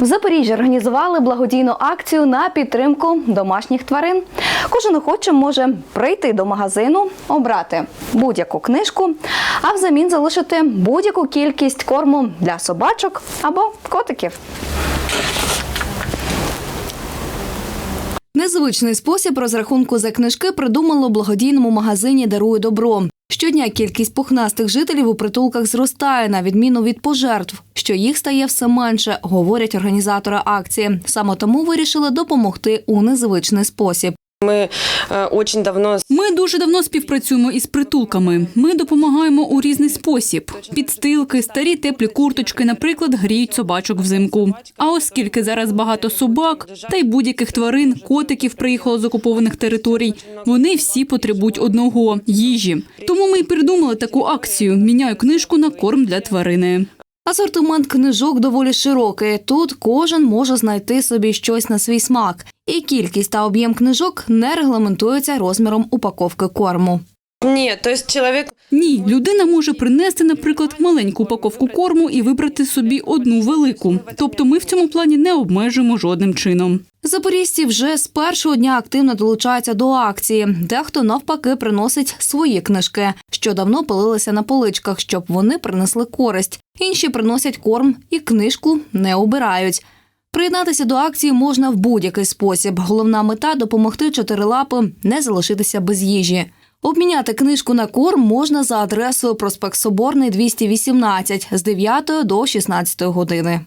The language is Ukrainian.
В Запоріжжі організували благодійну акцію на підтримку домашніх тварин. Кожен охоче може прийти до магазину, обрати будь-яку книжку, а взамін залишити будь-яку кількість корму для собачок або котиків. Незвичний спосіб розрахунку за книжки придумали у благодійному магазині Дарує добро. Щодня кількість пухнастих жителів у притулках зростає, на відміну від пожертв, що їх стає все менше, говорять організатори акції. Саме тому вирішили допомогти у незвичний спосіб. Мы э, очень давно Ми дуже давно співпрацюємо із притулками. Ми допомагаємо у різний спосіб. Підстилки, старі теплі курточки, наприклад, гріють собачок взимку. А оскільки зараз багато собак та й будь-яких тварин, котиків приїхало з окупованих територій, вони всі потребують одного їжі. Тому ми й придумали таку акцію: міняю книжку на корм для тварини. Асортимент книжок доволі широкий. Тут кожен може знайти собі щось на свій смак, і кількість та об'єм книжок не регламентуються розміром упаковки корму. Нет, то есть человек Ні, людина може принести, наприклад, маленьку упаковку корму і вибрати собі одну велику. Тобто, ми в цьому плані не обмежуємо жодним чином. Запоріжці вже з першого дня активно долучаються до акції. Дехто навпаки приносить свої книжки, що давно пилилися на поличках, щоб вони принесли користь. Інші приносять корм і книжку не обирають. Приєднатися до акції можна в будь-який спосіб. Головна мета допомогти чотирилапим не залишитися без їжі. Обміняти книжку на корм можна за адресою проспект Соборний 218 з 9 до 16 години.